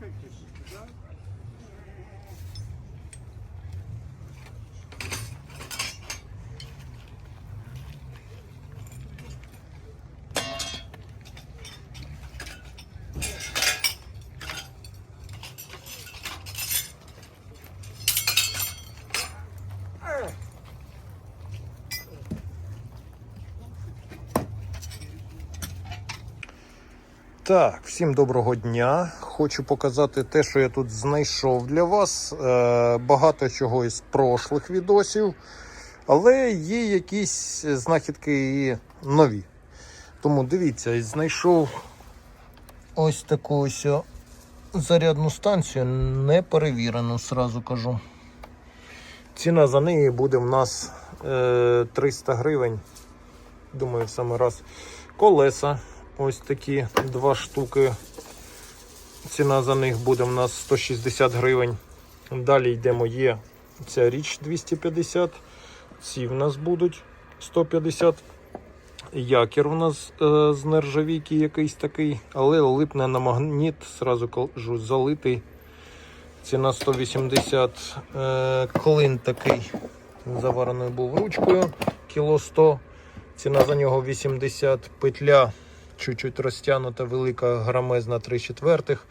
pek teşekkürler. Так, всім доброго дня. Хочу показати те, що я тут знайшов для вас. Е, багато чого із прошлих відосів, але є якісь знахідки і нові. Тому дивіться, знайшов ось таку ось зарядну станцію, не перевірену, сразу кажу. Ціна за неї буде в нас е, 300 гривень. Думаю, в саме раз. Колеса Ось такі два штуки. Ціна за них буде в нас 160 гривень. Далі йдемо є ця річ 250. Ці в нас будуть 150. Якір у нас е, з нержавійки якийсь такий, але липне на магніт, сразу кажу, залитий. Ціна 180. Е, клин такий заварений був ручкою, кіло 100. Ціна за нього 80 петля чуть-чуть розтягнута, велика грамезна 3 четвертих.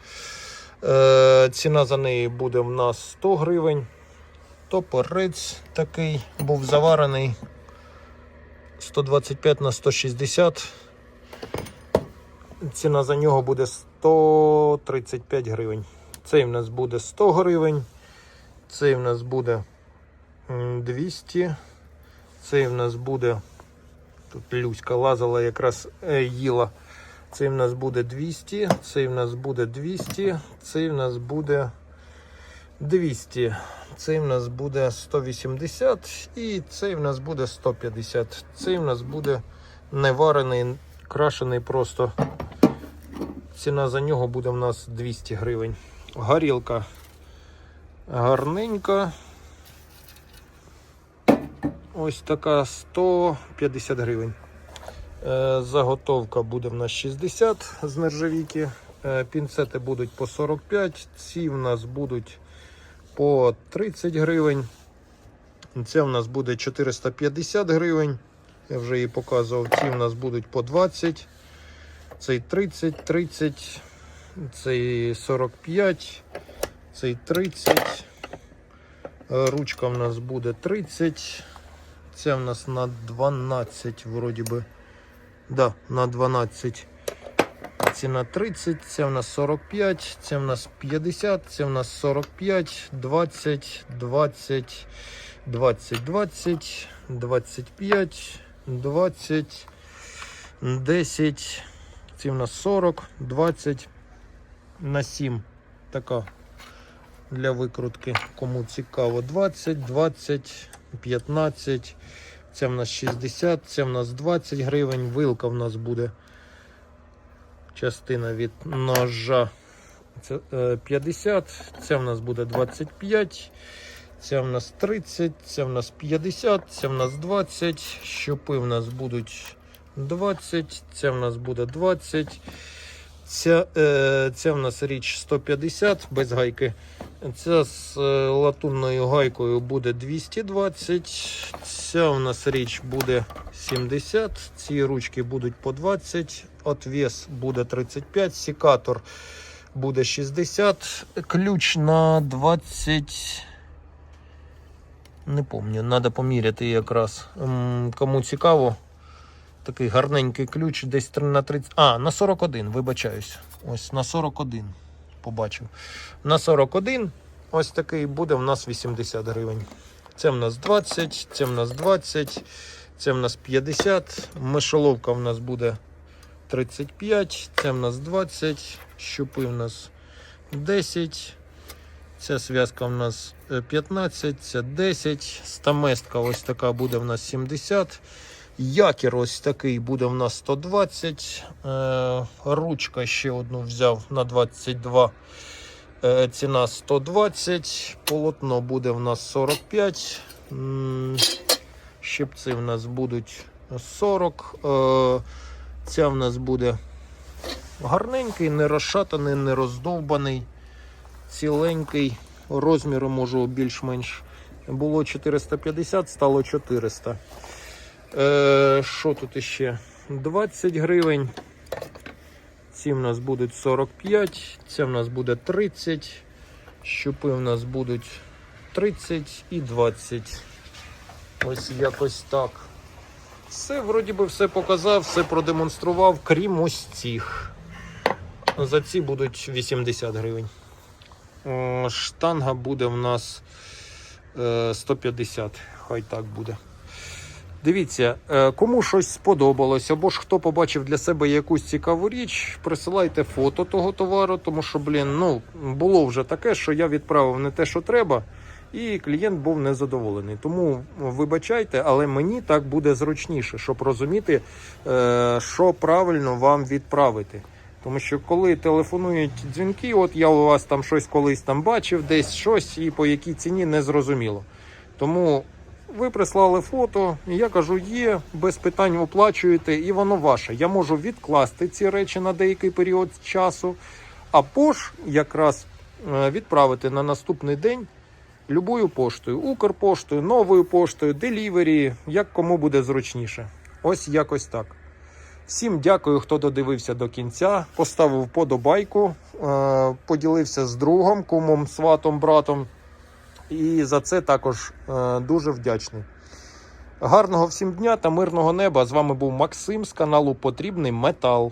Е, ціна за неї буде в нас 100 гривень. Топорець такий був заварений 125 на 160. Ціна за нього буде 135 гривень. Цей в нас буде 100 гривень. Цей в нас буде 200. Цей в нас буде Тут Люська лазила, якраз е, їла. Цей в нас буде 200, цей в нас буде 200, цей в нас буде 200, цей в нас буде 180 і цей в нас буде 150. Цей в нас буде неварений, крашений просто. Ціна за нього буде в нас 200 гривень. Горілка гарненька. Ось така 150 гривень. Е, Заготовка буде в нас 60 з нержавійки. Е, Пінцети будуть по 45, ці в нас будуть по 30 гривень. Це в нас буде 450 гривень. Я вже її показував. Ці в нас будуть по 20, цей 30, 30, цей 45, цей 30. Е, Ручка в нас буде 30. Це в нас на 12, вроді би. Да, на 12. Ціна 30, це в нас 45, це в нас 50, це в нас 45, 20, 20, 20, 20, 25, 20, 10. Ці в нас 40, 20 на 7. Така для викрутки. Кому цікаво, 20, 20. 15, це в нас 60, це в нас 20 гривень, вилка в нас буде частина від ножа це 50, це в нас буде 25, це в нас 30, це в нас 50, це в нас 20, щопи в нас будуть 20, це в нас буде 20. Ця, е, Це в нас річ 150 без гайки. Ця з е, латунною гайкою буде 220. Ця у нас річ буде 70. Ці ручки будуть по 20. Отвес буде 35. Секатор буде 60. Ключ на 20. Не пам'ятаю, треба поміряти якраз. Кому цікаво. Такий гарненький ключ, десь на 30. А, на 41, вибачаюсь. Ось на 41 побачив. На 41 ось такий буде в нас 80 гривень. Це в нас 20, це в нас 20, це в нас 50. Мишоловка в нас буде 35, це в нас 20, щупи в нас 10. Ця зв'язка в нас 15, це 10. Стаместка ось така буде в нас 70. Якір ось такий буде в нас 120. Е, ручка ще одну взяв на 22. Е, ціна 120. Полотно буде в нас 45. М, Щипці в нас будуть 40. Е, ця в нас буде гарненький, не розшатаний, не роздовбаний. ціленький. Розміру можу більш-менш. Було 450, стало 400. Е, що тут іще? 20 гривень. Ці в нас будуть 45, це в нас буде 30. Щупи в нас будуть 30 і 20. Ось якось так. Все, вроді би, все показав, все продемонстрував, крім ось цих. За ці будуть 80 гривень. Штанга буде в нас е, 150, хай так буде. Дивіться, е, кому щось сподобалось, або ж хто побачив для себе якусь цікаву річ, присилайте фото того товару, тому що, блін, ну, було вже таке, що я відправив не те, що треба, і клієнт був незадоволений. Тому вибачайте, але мені так буде зручніше, щоб розуміти, е, що правильно вам відправити. Тому що коли телефонують дзвінки, от я у вас там щось колись там бачив, десь щось, і по якій ціні не зрозуміло. Тому ви прислали фото, і я кажу, є, без питань оплачуєте, і воно ваше. Я можу відкласти ці речі на деякий період часу, або ж якраз е, відправити на наступний день любою поштою, Укрпоштою, новою поштою, делівері, як кому буде зручніше. Ось якось так. Всім дякую, хто додивився до кінця, поставив подобайку, е, поділився з другом, кумом, сватом, братом. І за це також е, дуже вдячний. Гарного всім дня та мирного неба. З вами був Максим з каналу Потрібний Метал.